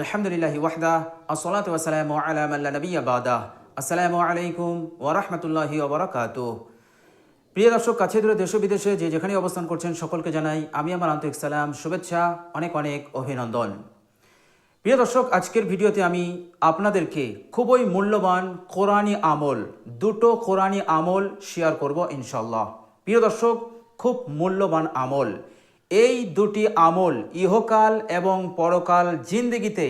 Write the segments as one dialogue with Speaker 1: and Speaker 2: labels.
Speaker 1: আলহামদুলিল্লাহি ওয়াহদা, আসসালাতু ওয়াসসালামু আলা মান লা নাবিয়্যা বাদা। আসসালামু আলাইকুম ওয়া রাহমাতুল্লাহি ওয়া বারাকাতুহু। প্রিয় দর্শক, কাছে দূরে দেশ বিদেশে যে যেখানে অবস্থান করছেন, সকলকে জানাই আমি আমার আন্তরিক সালাম, শুভেচ্ছা, অনেক অনেক অভিনন্দন। প্রিয় দর্শক, আজকের ভিডিওতে আমি আপনাদেরকে খুবই মূল্যবান কোরআনী আমল, দুটো কোরআনী আমল শেয়ার করব ইনশাল্লাহ প্রিয় দর্শক, খুব মূল্যবান আমল। এই দুটি আমল ইহকাল এবং পরকাল জিন্দিগিতে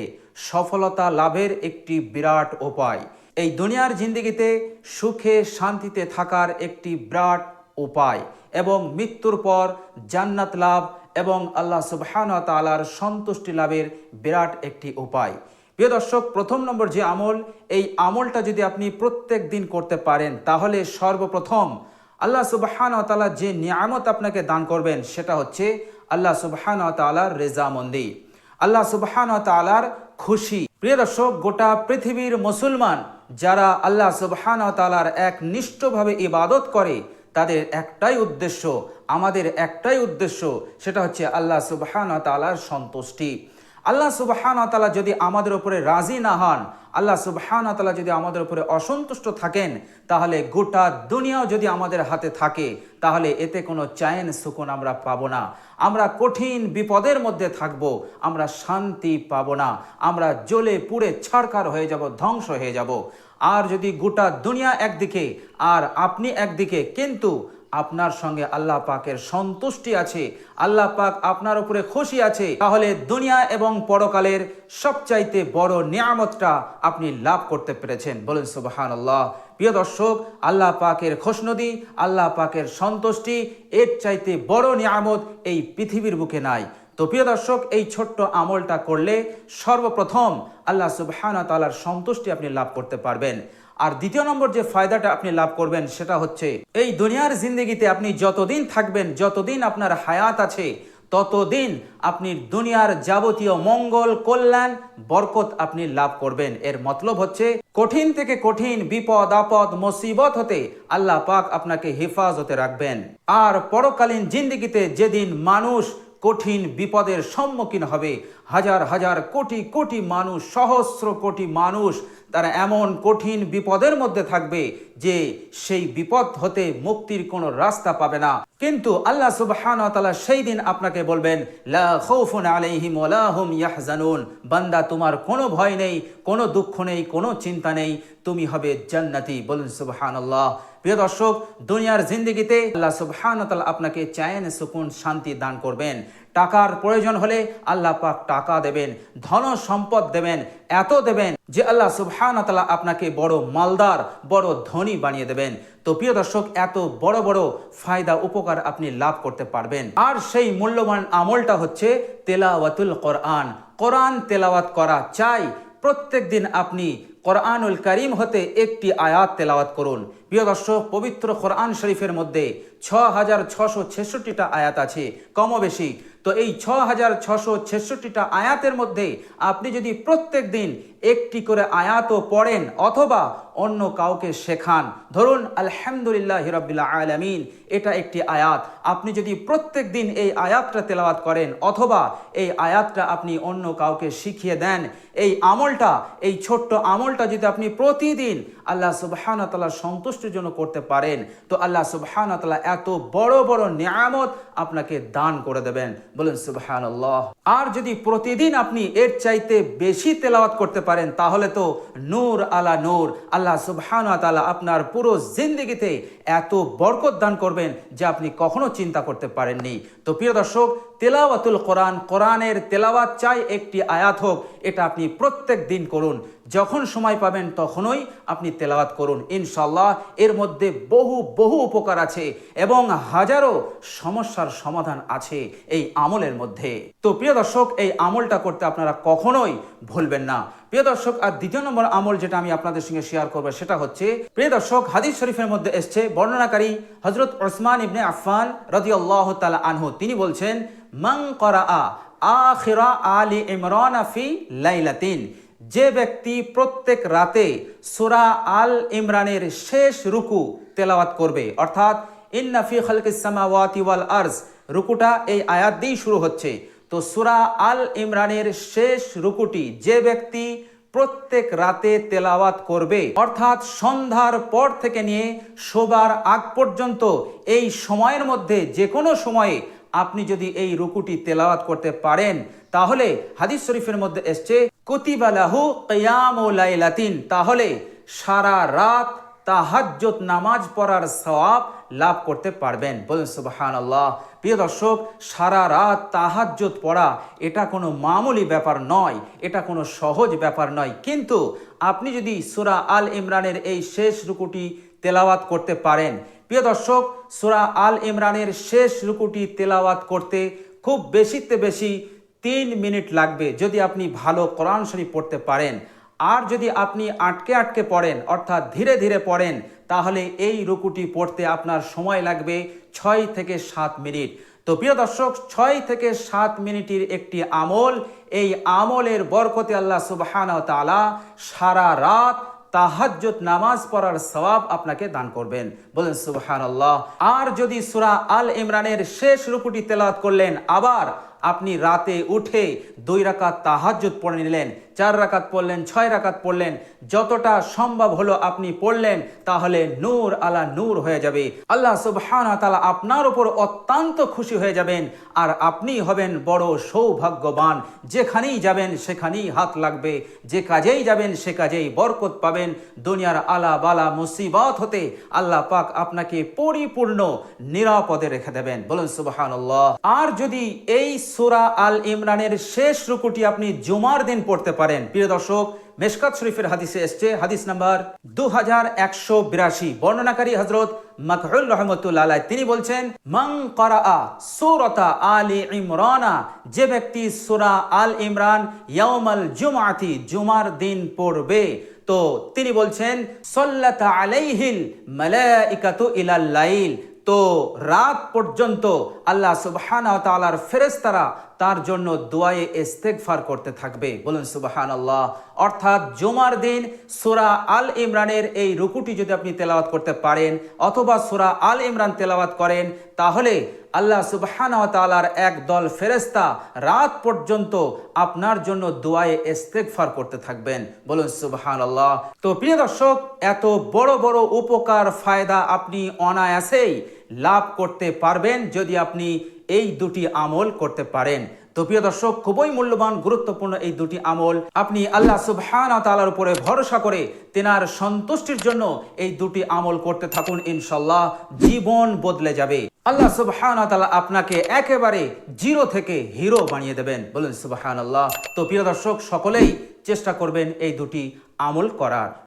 Speaker 1: সফলতা লাভের একটি বিরাট উপায়। এই দুনিয়ার জিন্দিগিতে সুখে শান্তিতে থাকার একটি বিরাট উপায় এবং মৃত্যুর পর জান্নাত লাভ এবং আল্লাহ সুবহান তালার সন্তুষ্টি লাভের বিরাট একটি উপায়। প্রিয় দর্শক, প্রথম নম্বর যে আমল, এই আমলটা যদি আপনি প্রত্যেক দিন করতে পারেন, তাহলে সর্বপ্রথম আল্লাহ সুবহান তালা যে নিয়ামত আপনাকে দান করবেন, সেটা হচ্ছে আল্লাহ সুবহান তালার রেজামন্দি। আল্লাহ সুবহান তালার খুশি। প্রিয় দর্শক, গোটা পৃথিবীর মুসলমান যারা আল্লাহ সুবহান তালার এক নিষ্ঠভাবে ইবাদত করে, তাদের একটাই উদ্দেশ্য, আমাদের একটাই উদ্দেশ্য, সেটা হচ্ছে আল্লাহ সুবহান তালার সন্তুষ্টি। আল্লাহ সুবহান তালা যদি আমাদের উপরে রাজি না হন, আল্লাহ সুবহান তালা যদি আমাদের উপরে অসন্তুষ্ট থাকেন, তাহলে গোটা দুনিয়াও যদি আমাদের হাতে থাকে, তাহলে এতে কোনো চায়েন সুকুন আমরা পাবো না। আমরা কঠিন বিপদের মধ্যে থাকব, আমরা শান্তি পাবো না। আমরা জ্বলে পুড়ে ছাড়কার হয়ে যাব, ধ্বংস হয়ে যাব। আর যদি গোটা দুনিয়া একদিকে, আর আপনি একদিকে, কিন্তু আপনার সঙ্গে আল্লাহ পাকের সন্তুষ্টি আছে, আল্লাহ পাক আপনার উপরে খুশি আছে, তাহলে দুনিয়া এবং পরকালের সবচাইতে বড় নিয়ামতটা আপনি লাভ করতে পেরেছেন। বলেন সুবাহান আল্লাহ প্রিয় দর্শক, আল্লাহ পাকের খোশনদী, আল্লাহ পাকের সন্তুষ্টি, এর চাইতে বড় নিয়ামত এই পৃথিবীর বুকে নাই। তো প্রিয় দর্শক, এই ছোট্ট আমলটা করলে সর্বপ্রথম আল্লাহ সুবহান তালার সন্তুষ্টি আপনি লাভ করতে পারবেন। আর দ্বিতীয় নম্বর যে ফায়দাটা আপনি লাভ করবেন সেটা হচ্ছে, এই দুনিয়ার জিন্দগিতে আপনি যতদিন থাকবেন, যতদিন আপনার হায়াত আছে, ততদিন আপনি দুনিয়ার যাবতীয় মঙ্গল, কল্যাণ, বরকত আপনি লাভ করবেন। এর মতলব হচ্ছে, কঠিন থেকে কঠিন বিপদ, আপদ, মুসিবত হতে আল্লাহ পাক আপনাকে হেফাজতে রাখবেন। আর পরকালীন জিন্দগিতে যেদিন মানুষ কঠিন বিপদের সম্মুখীন হবে। হাজার হাজার কোটি কোটি মানুষ, সহস্র কোটি মানুষ তারা এমন কঠিন বিপদের মধ্যে থাকবে যে সেই বিপদ হতে মুক্তির কোনো রাস্তা পাবে না। কিন্তু আল্লাহ সুবহান তাআলা সেই দিন আপনাকে বলবেন, লা খাউফুন আলাইহিম ওয়ালা হুম ইয়াহজানুন। বান্দা, তোমার কোনো ভয় নেই, কোনো দুঃখ নেই, কোনো চিন্তা নেই। তুমি হবে জান্নাতি। বলুন সুবহানাল্লাহ। প্রিয় দর্শক, দুনিয়ার জিন্দগিতে আল্লাহ সুবহান তাআলা আপনাকে চায়েন, সুকুন, শান্তি দান করবেন। টাকার প্রয়োজন হলে আল্লাহ পাক টাকা দেবেন, ধন সম্পদ দেবেন, এত দেবেন যে আল্লাহ সুবহান তাআলা আপনাকে বড় মালদার, বড় ধনী বানিয়ে দেবেন। তো প্রিয় দর্শক, এত বড় বড় ফায়দা, উপকার আপনি লাভ করতে পারবেন। আর সেই মূল্যবান আমলটা হচ্ছে তেলাওয়াতুল কোরআন। কোরআন তেলাওয়াত করা চাই প্রত্যেক দিন আপনি কোরআনুল করিম হতে একটি আয়াত তেলাওয়াত করুন। প্রিয় দর্শক, পবিত্র কোরআন শরীফের মধ্যে ছ হাজার ছশো ছেষট্টিটা আয়াত আছে কমবেশি তো এই ছ হাজার ছশো ছেষট্টিটা আয়াতের মধ্যে আপনি যদি প্রত্যেক দিন একটি করে আয়াতও পড়েন অথবা অন্য কাউকে শেখান। ধরুন, আলহামদুলিল্লাহ হিরবিল্লা আলমিন, এটা একটি আয়াত। আপনি যদি প্রত্যেক দিন এই আয়াতটা তেলাওয়াত করেন, অথবা এই আয়াতটা আপনি অন্য কাউকে শিখিয়ে দেন, এই আমলটা, এই ছোট্ট আমলটা যদি আপনি প্রতিদিন আল্লাহ সুবহান তালার সন্তুষ্টির জন্য করতে পারেন, তো আল্লাহ সুবহান তালা এত বড় বড় নিয়ামত আপনাকে দান করে দেবেন। বলেন সুবহান আল্লাহ আর যদি প্রতিদিন আপনি এর চাইতে বেশি তেলাওয়াত করতে পারেন, তাহলে তো নূর আলা নূর। আল্লাহ সুবহান তালা আপনার পুরো জিন্দিগিতে এত বরকত দান করবেন যা আপনি কখনো চিন্তা করতে পারেননি। তো প্রিয় দর্শক তেলাওয়াতুল কোরআন, কোরআনের তেলাওয়াত চাই একটি আয়াত হোক, এটা আপনি প্রত্যেক দিন করুন। যখন সময় পাবেন তখনই আপনি তেলাওয়াত করুন। ইনশাল্লাহ এর মধ্যে বহু বহু উপকার আছে এবং হাজারো সমস্যার সমাধান আছে এই আমলের মধ্যে। তো প্রিয় দর্শক, এই আমলটা করতে আপনারা কখনোই ভুলবেন না। প্রিয় দর্শক, আর দ্বিতীয় নম্বর আমল যেটা আমি আপনাদের সঙ্গে শেয়ার করব সেটা হচ্ছে, প্রিয় দর্শক, হাদিস শরীফের মধ্যে এসছে বর্ণনাকারী হজরত ওসমান ইবনে আফফান রদি আল্লাহ তালা আনহু। তিনি বলছেন করা লাইলাতিন। যে ব্যক্তি প্রত্যেক রাতে সুরা আল ইমরানের শেষ রুকু তেলাওয়াত করবে, অর্থাৎ ইন্নাফি খালকিস সামাওয়াতি ওয়াল আরজ, রুকুটা এই আয়াত দিয়েই শুরু হচ্ছে। তো সুরা আল ইমরানের শেষ রুকুটি যে ব্যক্তি প্রত্যেক রাতে তেলাওয়াত করবে, অর্থাৎ সন্ধ্যার পর থেকে নিয়ে শোবার আগ পর্যন্ত এই সময়ের মধ্যে যে কোনো সময়ে আপনি যদি এই রুকুটি তেলাওয়াত করতে পারেন, তাহলে হাদিস শরীফের মধ্যে এসছে, কতিবালাহু লাইলাতিন তাহলে সারা রাত তাহাজ্জত নামাজ পড়ার সওয়াব লাভ করতে পারবেন। বলুন সুবাহান আল্লাহ প্রিয় দর্শক, সারা রাত তাহাজ্জত পড়া, এটা কোনো মামুলি ব্যাপার নয়, এটা কোনো সহজ ব্যাপার নয়। কিন্তু আপনি যদি সুরা আল ইমরানের এই শেষ রুকুটি তেলাওয়াত করতে পারেন। প্রিয় দর্শক, সুরা আল ইমরানের শেষ রুকুটি তেলাওয়াত করতে খুব বেশিতে বেশি তিন মিনিট লাগবে যদি আপনি ভালো কোরআন শরীফ পড়তে পারেন। আর যদি আপনি আটকে আটকে পড়েন, অর্থাৎ ধীরে ধীরে পড়েন, তাহলে এই রুকুটি পড়তে আপনার সময় লাগবে ছয় থেকে সাত মিনিট। তো প্রিয় দর্শক, ছয় থেকে সাত মিনিটের একটি আমল, এই আমলের বরকতে আল্লাহ সুবহান সারা রাত তাহাজ্জুদ নামাজ পড়ার সওয়াব আপনাকে দান করবেন। বলেন সুবহান আল্লাহ আর যদি সুরা আল ইমরানের শেষ রুকুটি তেলাত করলেন, আবার আপনি রাতে উঠে দুই রাকাত তাহাজ্জুদ পড়ে নিলেন চার রাকাত পড়লেন, ছয় রাকাত পড়লেন, যতটা সম্ভব হলো আপনি পড়লেন, তাহলে নূর আলা নূর হয়ে যাবে। আল্লাহ সুবহান তাআলা আপনার উপর অত্যন্ত খুশি হয়ে যাবেন, আর আপনি হবেন বড় সৌভাগ্যবান। যেখানেই যাবেন, সেখানেই হাত লাগবে। যে কাজেই যাবেন, সে কাজেই বরকত পাবেন। দুনিয়ার আলা বালা মুসিবত হতে আল্লাহ পাক আপনাকে পরিপূর্ণ, নিরাপদে রেখে দেবেন। বলুন সুবহান আর যদি এই সূরা আল ইমরানের শেষ রুকুটি আপনি জুমার দিন পড়তে পারেন প্রিয় দর্শক, মেশকাত শরীফের হাদিসে এসছে হাদিস নাম্বার দু হাজার একশো বিরাশি। বর্ণনাকারী হজরত মাকহুল রহমতুল্লাহ আলাই তিনি বলছেন মং করা সুরতা আলী ইমরানা যে ব্যক্তি সুরা আল ইমরান ইয়াউমাল জুমাতি জুমার দিন পড়বে। তো তিনি বলছেন, সল্লাত আলাইহিল মালাইকাতু ইলাল লাইল তো রাত পর্যন্ত আল্লাহ সুবহান তালার ফেরেস্তারা তার জন্য দোয়ায়ে ইস্তেগফার করতে থাকবে। বলুন সুবাহান আল্লাহ অর্থাৎ জুমার দিন সুরা আল ইমরানের এই রুকুটি যদি আপনি তেলাওয়াত করতে পারেন, অথবা সুরা আল ইমরান তেলাওয়াত করেন, তাহলে আল্লাহ সুবহান তালার এক দল ফেরেস্তা রাত পর্যন্ত আপনার জন্য দোয়ায়ে ইস্তেগফার করতে থাকবেন। বলুন সুবহান আল্লাহ তো প্রিয় দর্শক, এত বড় বড় উপকার, ফায়দা আপনি অনায়াসেই লাভ করতে পারবেন যদি আপনি এই দুটি আমল করতে পারেন। তো প্রিয় দর্শক, খুবই মূল্যবান, গুরুত্বপূর্ণ এই দুটি আমল। আপনি আল্লাহ সুবহান তালার উপরে ভরসা করে তেনার সন্তুষ্টির জন্য এই দুটি আমল করতে থাকুন ইনশাল্লাহ জীবন বদলে যাবে। আল্লাহ সুবহান তালা আপনাকে একেবারে জিরো থেকে হিরো বানিয়ে দেবেন। বলুন সুবহান আল্লাহ তো প্রিয় দর্শক, সকলেই চেষ্টা করবেন এই দুটি আমল করার।